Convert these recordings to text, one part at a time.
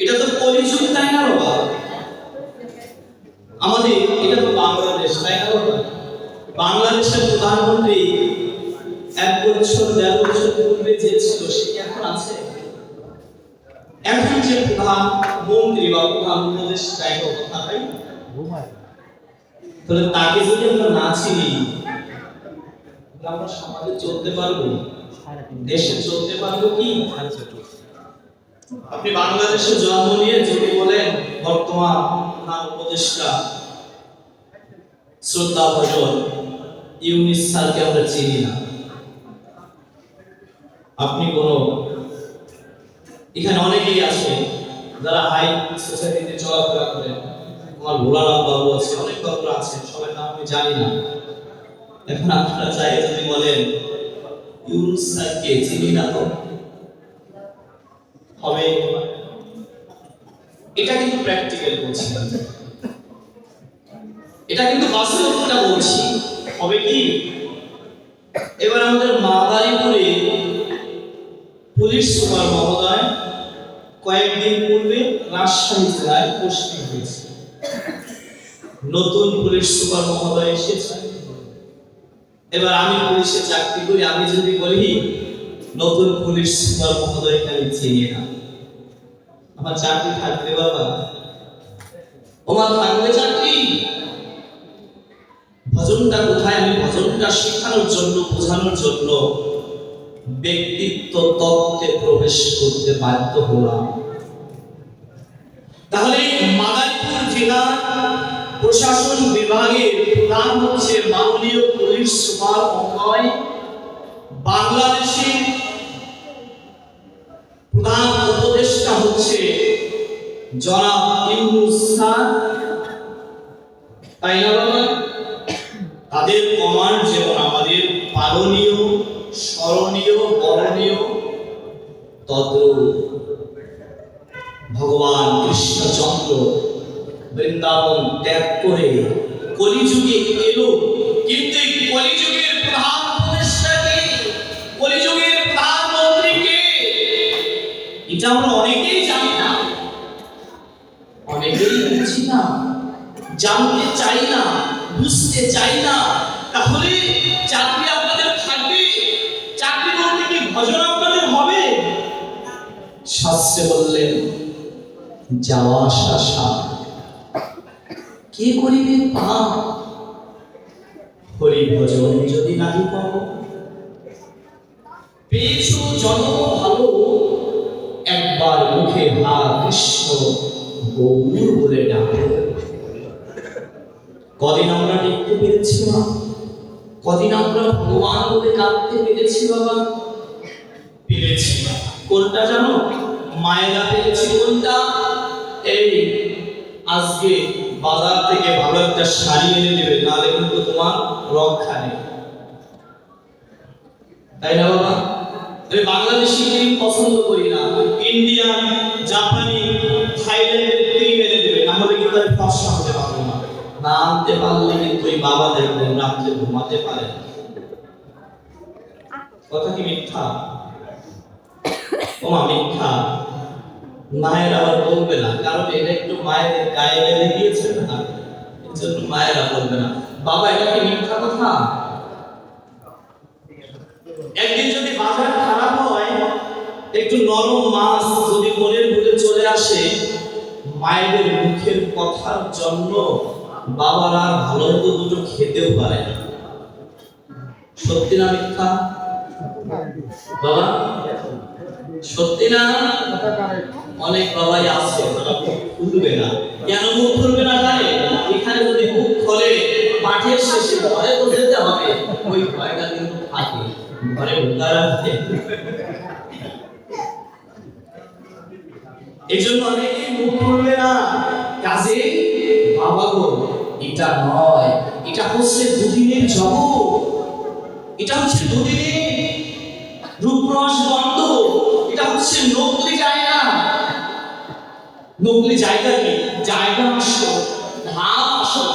এটা তো কলিযুগ তাই না বাবা? আমাদের এটা তো বাংলাদেশ তাই না বাবা? বাংলাদেশের প্রধানমন্ত্রী এক বছর দেড় বছর পূর্বে যে ছিল সে এখন আছে? এখন যে প্রধানমন্ত্রী বা প্রধান উপদেষ্টা এক কথা ভাই তাহলে তাকে যদি আমরা না চিনি আমরা সমাজে চলতে পারব? দেশে চলতে পারব কি? আপনি বাংলাদেশে জন্ম নিয়ে যদি বলেন, বর্তমান প্রধান উপদেষ্টা শ্রদ্ধা ভজন, ইউনিস স্যারকে আমরা চিনি না। আপনি কোন, এখানে অনেকেই আছে যারা হাই সোসাইটিতে চলাফেরা করেন আমার ভোলানাথ বাবু আছে, অনেক বাবু আছে সবাই নাম আমি জানি না। এখন আপনারা চাই, যদি বলেন, ইউনুস স্যারকে চিনি না তো? হবে। এটা কিন্তু প্র্যাকটিক্যাল বলছি। এটা কিন্তু বাস্তবতা বলছি। হবে কি? এবার আমাদের মাদারীপুরে পুলিশ সুপার মহোদয় কয়েকদিন পূর্বে রাজশাহী জেলায় পোস্টিং হয়েছে। নতুন পুলিশ সুপার মহোদয় এসেছে। এবার আমি পুলিশে চাকরি করি আমি যদি বলি নতুন পুলিশ সুপার মহোদয়কে আমি চিনি না। আমার চাকরি থাকবে বাবা। ওমা থাকবে চাকরি? ভজনটা কোথায়? আমি ভজনটা শেখানোর জন্য, বোঝানোর জন্য ব্যক্তিত্ব তত্ত্বে প্রবেশ করতে বাধ্য হলাম। তাহলে মাদারীপুর জেলা প্রশাসন বিভাগের প্রধান হচ্ছে মাননীয় পুলিশ সুপার মহোদয় বাংলাদেশের প্রধান উপদেষ্টা হচ্ছে জনাব ইউনুস স্যার তাই না তাদের কমান্ড যেমন আমাদের পালনীয়, স্মরণীয়, বরণীয়, তদ্রূপ। ভগবান কৃষ্ণচন্দ্র বৃন্দাবন ত্যাগ করে কলিযুগে এলো, কিন্তু এই কলিযুগের প্রধান জানতে চাই না, বুঝতে চাই না, তাহলে চাকরি আপনাদের থাকবে, চাকরি বলতে কি ভজন আপনাদের হবে? শাস্ত্রে বললেন, যাওয়া আসা সাপ। কে করিবে পাপ? হরি ভজন যদি নাহি পাও। পেয়েছ জন্ম ভালো, একবার মুখে হা কৃষ্ণ গৌর বলে ডাকো। কদিন আমরা দেখতে পেরেছি মা। কদিন আমরা ভগবান বলে কাঁদতে পেরেছি বাবা। পেরেছি কোনটা জানো? মায়েরা পেরেছি কোনটা? এই, আজকে বাজার থেকে ভালো একটা শাড়ি এনে দেবে, নাহলে কিন্তু তোমার রক্ষা নেই। তাই না বাবা? আমি বাংলাদেশি ক্রিম পছন্দ করি না ইন্ডিয়ান, জাপানি, থাইল্যান্ডের ক্রিম এনে দেবে হলে কিন্তু পারব না আনতে পারলে কিন্তু ওই বাবা দেখবেন রাত্রে ঘুমাতে পারে কথা কি মিথ্যা? ওমা মিথ্যা। মায়ের আবার বলবে না, কারণ এটা একটু মায়ের গায়ে গিয়েছে না। এর জন্য মায়েরা বলবে না। বাবা, এটা কি মিথ্যা কথা? একদিন যদি বাজার খারাপ হয়, একটু নরম মাছ যদি মনের ভুলে চলে আসে, মায়েদের মুখের কথার জন্য বাবারা ভালো মতো দুটো খেতেও পারে না। সত্যি না মিথ্যা? বাবা, সত্যি না? অনেক বাবাই আছে খুলবে না। কেন মুখ খুলবে না জানে এখানে যদি মুখ খোলে, মাঠের শেষে ঘরে তো যেতে হবে। ওই ভয়টা কিন্তু থাকে। ঘরে ঢোকা রাখতে এই জন্য অনেকেই মুখ খুলবে না। কাজে বাবা গো এটা নয়, এটা হচ্ছে দুদিনের জগৎ। এটা হচ্ছে দুদিনের রূপরস বন্ধ এটা হচ্ছে নকলি জায়গা। নকলি জায়গা কি? জায়গা আসো ধাম আসো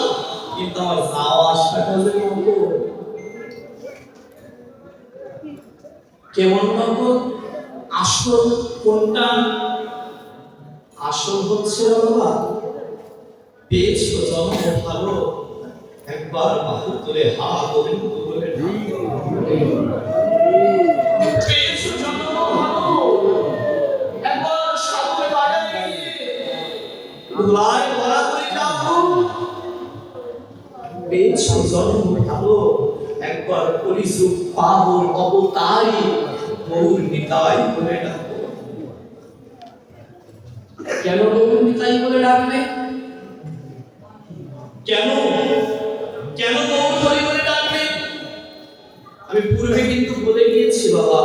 কিন্তু আমার যাওয়া আসাটা যে নকল কেমন নকল আসল কোনটা? আসল হচ্ছে বাবা পেয়েছ জন্ম ভালো। একবার বাহু তুলে হা গোবিন্দ বলে ভালো। করে একবার পরিযুগ পাবন অবতারি গৌর নিতাই বলে ডাকো কেন গৌর নিতাই বলে ডাকবে? কেন? কেন গৌর হরি বলে ডাকবে আমি পূর্বে কিন্তু বলে গিয়েছি, বাবা।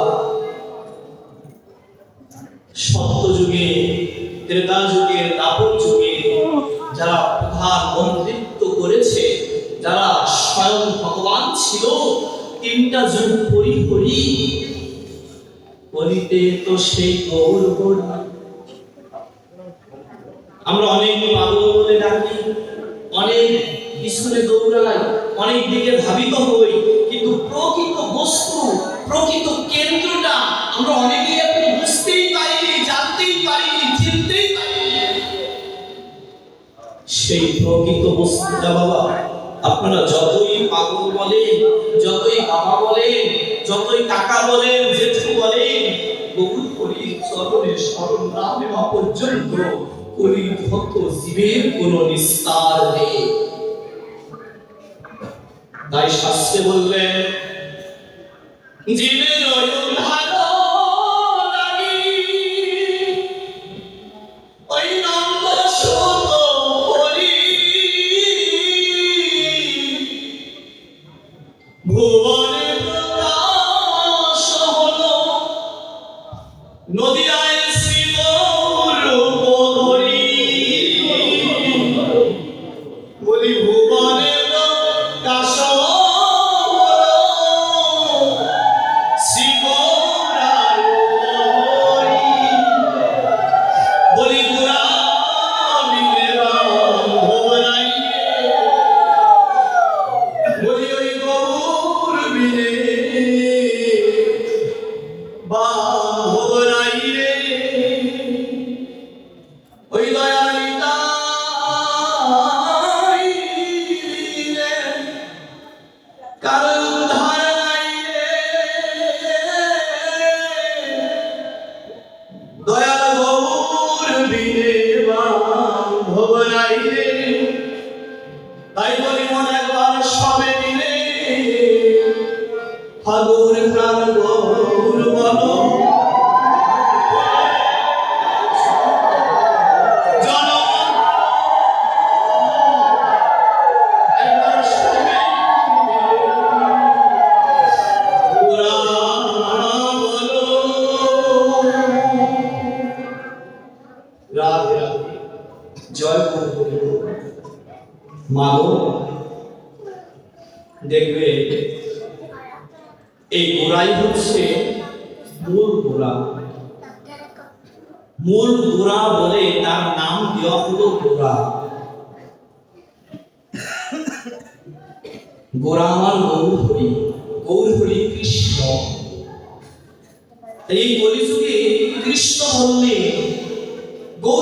সত্য যুগে, ত্রেতা যুগে, দাপর যুগে যারা প্রধান মন্ত্রিত্ব করেছে, যারা স্বয়ং ভগবান ছিল, তিনটা যুগ পরি পরি কলিতে তো সেই গৌর হরি আমরা অনেক পাগল বলে ডাকি। অনেক পিছনে দৌড়াই অনেক দিকে ধাবিত হই, কিন্তু প্রকৃত বস্তু, প্রকৃত কেন্দ্রটা আমরা অনেকেই এখন বুঝতেই পারিনি, জানতেই পারিনি, চিনতেই পারিনি। সেই প্রকৃত বস্তুটা বাবা, আপনারা যতই পাগল বলেন, যতই বাবা বলেন, যতই কাকা বলেন, জেঠু বলেন, বহু করি চরণে স্মরণ না নেওয়া পর্যন্ত ভক্ত জীবের কোন নিস্তার নেই। তাই শাস্ত্রে বললেন জীবের রাধে রাধে। জয় গুরু মাগো, দেখবে এই গোড়াই হচ্ছে মূল গোড়া। মূল গোড়া বলে তার নাম দেওয়া হলো গোড়া। গোড়া আমার গৌর গৌর কৃষ্ণ। এই কলিযুগে ん?